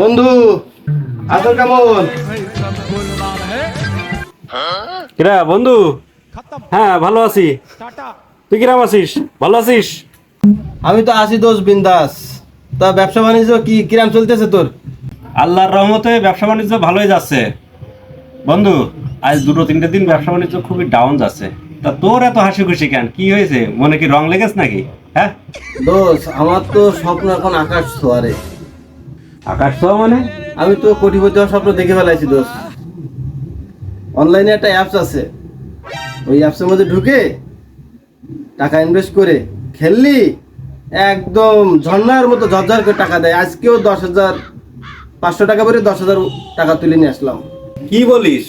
বন্ধু আছো কেমন? কিরা বন্ধু? হ্যাঁ ভালো আছি। তুই কিরাম আছিস? ভালো আছিস? আমি তো আছি দোষ বিন্দাস। তা ব্যবসা বাণিজ্য কি কিরাম চলতেছে তোর? আল্লাহর রহমতে ব্যবসা বাণিজ্য ভালোই যাচ্ছে। বন্ধু আজ দুটো তিনটে দিন ব্যবসা বাণিজ্য খুবই ডাউন যাচ্ছে। তা তোর এত হাসি খুশি কেন? কি হয়েছে? মনে কি রং লেগেছে নাকি? হ্যাঁ? দোষ আমার তো স্বপ্ন এখন আকাশ ছোয়ারে আকাশ তো মানে? আমি তো কোটিপতি হওয়ার স্বপ্ন দেখে ফেলাইছি দোষ অনলাইনে একটা অ্যাপস আছে। ওই অ্যাপসের মধ্যে ঢুকে টাকা ইনভেস্ট করে খেললি একদম ঝর্ণার মতো ঝরঝর করে টাকা দেয়। আজকেও দশ হাজার পাঁচশো টাকা করে দশ হাজার টাকা তুলে নিয়ে আসলাম। কি বলিস?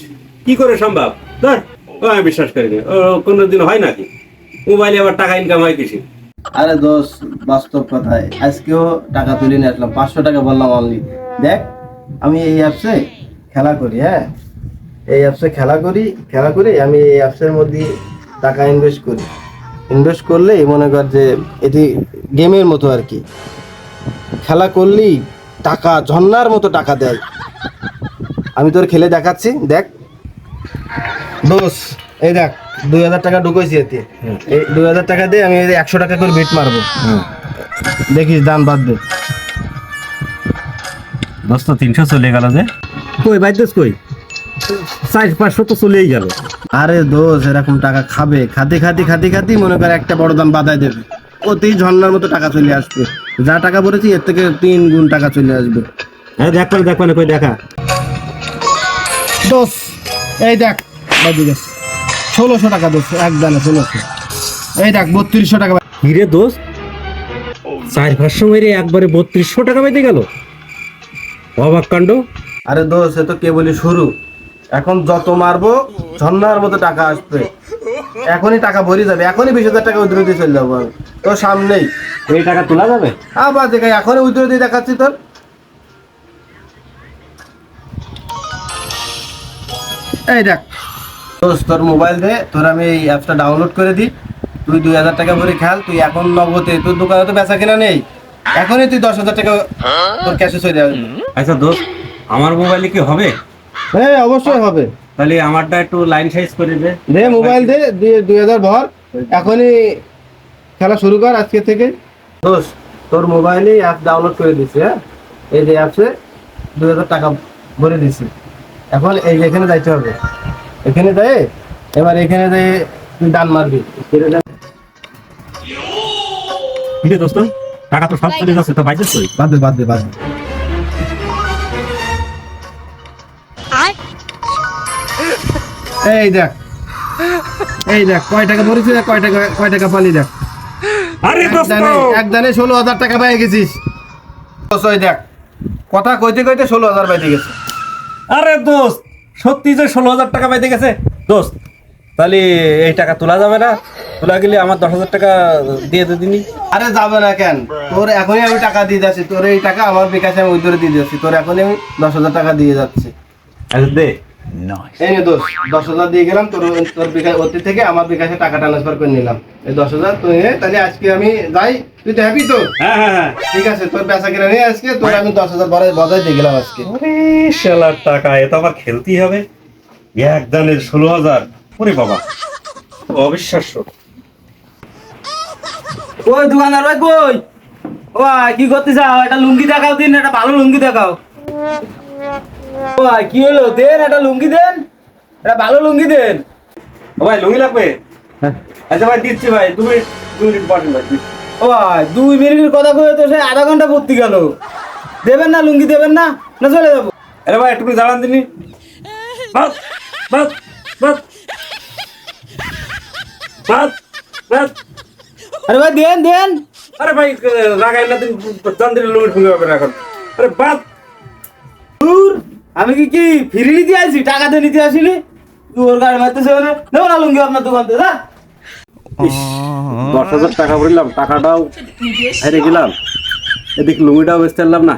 কি করে সম্ভব? ধর ও আমি বিশ্বাস করিনি। ও কোনোদিন হয় নাকি? মোবাইলে আবার টাকা ইনকাম হয় কিসে আরে দোষ বাস্তব কথায় আজকেও টাকা তুলে নিয়ে আসলাম, পাঁচশো টাকা বললাম অনলি দেখ, আমি এই অ্যাপসে খেলা করি হ্যাঁ? এই অ্যাপসে খেলা করি খেলা করি আমি এই অ্যাপসের মধ্যে টাকা ইনভেস্ট করি। ইনভেস্ট করলে মনে কর যে এটি গেমের মতো আর কি। খেলা করলেই টাকা ঝর্নার মতো টাকা দেয়। আমি তোর খেলে দেখাচ্ছি, দেখ। দোষ এই দেখ দুই হাজার টাকা ঢুকেছি এতে। এই দুই হাজার টাকা দিয়ে আমি একশো টাকা করে বেট মারবো। দেখিস দাম বাদ দে। দোস্ত তিনশো চলে গেল যে। কই বাইর কই? চার পাঁচশো তো চলেই গেল। আরে দোষ এরকম টাকা খাবে। খাতে খাতে খাতে খাতে মনে কর একটা বড় দাম বাদায় দেবে। ওতেই ঝর্ণার মতো টাকা চলে আসবে। যা টাকা ভরেছি এর থেকে তিন গুণ টাকা চলে আসবে। হ্যাঁ দেখ করে দেখ মানে কই দেখা। দোষ এই দেখ বাদি গেছে ষোলোশো টাকা দোষ এক দানে ষোলোশো। এই দেখ বত্রিশশো টাকা হিরে দোস্ত চার পাঁচশো মেরে একবারে বত্রিশশো টাকা পাইতে গেল। অবাক কাণ্ড। আরে দোষ এ তো কেবলই শুরু। এখন যত মারবো ঝর্ণার মতো টাকা আসবে। এখনই টাকা ভরে যাবে এখনই বিশ হাজার টাকা উদ্র দিয়ে চলে যাব আমি তোর সামনেই। এই টাকা তোলা যাবে? আবার দেখাই এখনই উদ্র দিয়ে দেখাচ্ছি তোর। এই দেখ দোষ তোর মোবাইল দে তোর আমি এই অ্যাপসটা ডাউনলোড করে দিই তুই দুই হাজার টাকা ভরে খেল তুই এখন নগদে তোর দোকানে তো বেচা কেনা নেই। এখনই তুই দশ হাজার টাকা তোর ক্যাশে চলে যাবে। আচ্ছা দোস্ত আমার মোবাইলে কি হবে? হ্যাঁ অবশ্যই হবে। তাহলে আমারটা একটু লাইন সাইজ করে দে। দে মোবাইল দে দিয়ে দুই হাজার ভর এখনই খেলা শুরু কর আজকে থেকে। দোষ তোর মোবাইলে অ্যাপ ডাউনলোড করে দিছি হ্যাঁ? এই যে অ্যাপসে দুই হাজার টাকা ভরে দিছি। এখন এই যেখানে যাইতে হবে। এখানে যাই এবার এখানে যাই তুই ডান মারবি। দোস্ত? টাকা তো সব চলে যাচ্ছে তো কই বাদ দে বাদ দে বাদ দে। এই দেখ এই দেখ কয় টাকা ভরেছি দেখ কয় টাকা কয় টাকা পালি দেখ। আরে এক দোস্ত! এক দানে ষোলো হাজার টাকা পেয়ে গেছিস। দোষ, ওই দেখ কথা কইতে কইতে ষোলো হাজার পাইতে গেছে। আরে দোস্ত! সত্যি যে ষোলো হাজার টাকা পাইতে গেছে? দোস্ত তাহলে এই টাকা তোলা যাবে না। তোলা গেলে আমার দশ হাজার টাকা দিয়ে দে দিনি। আরে যাবে না কেন? তোর এখনই আমি টাকা দিয়ে যাচ্ছি। তোর এই টাকা আমার বিকাশে আমি উইথড্র দিয়ে যাচ্ছি। তোর এখনই আমি দশ হাজার টাকা দিয়ে যাচ্ছি। আচ্ছা দে। এই নে দোষ দশ হাজার দিয়ে গেলাম। তোর তোর বিকাশ অতি থেকে আমার বিকাশে টাকা ট্রান্সফার করে নিলাম। এই দশ হাজার তুই তাহলে আজকে আমি যাই। তুই তো হ্যাপি তো? হ্যাঁ হ্যাঁ হ্যাঁ। ঠিক আছে তোর পেশা কিনে নিয়ে আজকে তোর আমি দশ হাজার বড় বজায় দিয়ে গেলাম আজকে। আরে শালার টাকা এ তো আবার খেলতেই হবে। এক দানের ষোলো হাজার। ওরে বাবা অবিশ্বাস্য। ওই দোকানদার ভাই কই? ওই কি করতে চাও একটা লুঙ্গি দেখাও দিন একটা ভালো লুঙ্গি দেখাও। ওই কি হলো? দেন একটা লুঙ্গি দেন। একটা ভালো লুঙ্গি দেন। ও ভাই লুঙ্গি লাগবে? আচ্ছা ভাই দিচ্ছি ভাই দু মিনিট দু মিনিট বসেন ভাই। ওই দুই মিনিটের কথা কয়ে তো সে আধা ঘণ্টা পড়তে গেল। দেবেন না লুঙ্গি দেবেন না না চলে যাব। আরে ভাই একটু দাঁড়ান দিনি বাস বাস বাস বাস বাস আরে ভাই দেন দেন। আরে ভাই লাগাই না দিন চন্দ্রের লুঙ্গি ঠুঙ্গি হবে এখন। আরে বাস দূর আমি কি কি ফিরি নিতে আসি? টাকা দিয়ে নিতে আসিনি? তোর গাড়ি মারতেছে নেব না লুঙ্গি আপনার দোকান থেকে। দশ হাজার টাকা ভরলাম টাকাটাও হেরে গেলাম। এদিক লুঙ্গিটাও বেচতে পারলাম না।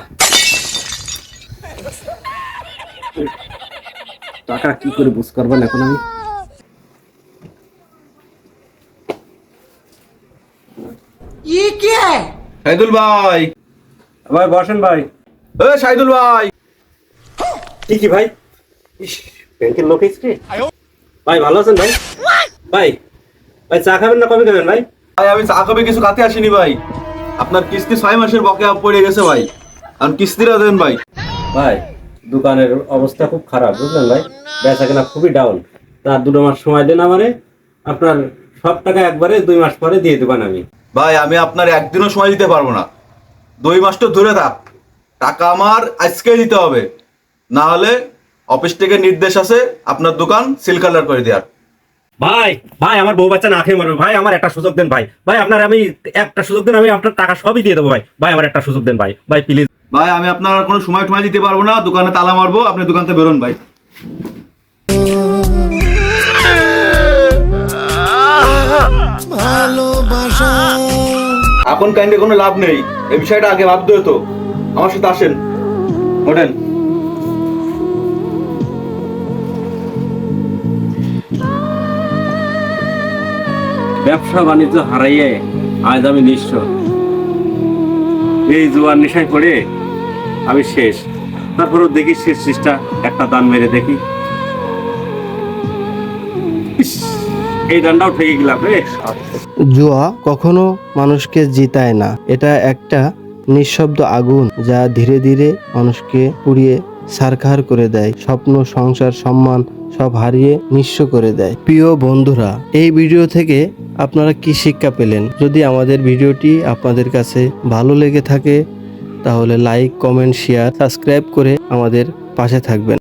টাকা কি করে বুঝ করবেন এখন আমি? হাইদুল ভাই। ভাই বসেন ভাই। এ সাইদুল ভাই। কি কি ভাই? ইস ব্যাংকের লোক এসছে। ভাই ভালো আছেন ভাই? ভাই ভাই চা খাবেন না? কবে খাবেন ভাই? ভাই আমি চা কবে কিছু কাতে আসিনি ভাই। আপনার কিস্তি ছয় মাসের বকেয়া পড়ে গেছে ভাই। আর কিস্তিটা দেন ভাই। ভাই দোকানের অবস্থা খুব খারাপ বুঝলেন ভাই? বেচা কেনা খুবই ডাউন তার দুটো মাস সময় দেন আমারে আপনার সব টাকা একবারে দুই মাস পরে দিয়ে দেবেন আমি। ভাই আমি আপনার একদিনও সময় দিতে পারব না। দুই মাস তো ধরে থাক। টাকা আমার আজকে দিতে হবে। না হলে অফিস থেকে নির্দেশ আছে আপনার দোকান সিল কালার করে দেওয়ার। ভাই ভাই আমার বউ বাচ্চা না খেয়ে মরবে। ভাই আমার একটা সুযোগ দেন ভাই। ভাই আপনার আমি একটা সুযোগ দেন আমি আপনার টাকা সবই দিয়ে দেবো ভাই। ভাই আমার একটা সুযোগ দেন ভাই। ভাই প্লিজ ভাই আমি আপনার কোনো সময় টময় দিতে পারব না। দোকানে তালা মারবো আপনি দোকান থেকে বেরোন ভাই। এখন কাইন্ডে কোনো লাভ নেই। এই বিষয়টা আগে ভাবতে হতো। আমার সাথে আসেন। ওঠেন ব্যবসা বাণিজ্য হারাইয়ে আজ আমি নিঃস্ব এই জোয়ার নেশায় পড়ে আমি শেষ। তারপরেও দেখি শেষ চেষ্টা একটা দান মেরে দেখি। এই দানটাও ঠেকে গেলাম রে। জুয়া কখনো মানুষকে জিতায় না। এটা একটা নিঃশব্দ আগুন যা ধীরে ধীরে মানুষকে পুড়িয়ে সারখার করে দেয়। স্বপ্ন, সংসার, সম্মান সব হারিয়ে নিঃস্ব করে দেয়। প্রিয় বন্ধুরা, এই ভিডিও থেকে আপনারা কি শিক্ষা পেলেন? যদি আমাদের ভিডিওটি আপনাদের কাছে ভালো লেগে থাকে, তাহলে লাইক কমেন্ট শেয়ার সাবস্ক্রাইব করে আমাদের পাশে থাকবেন।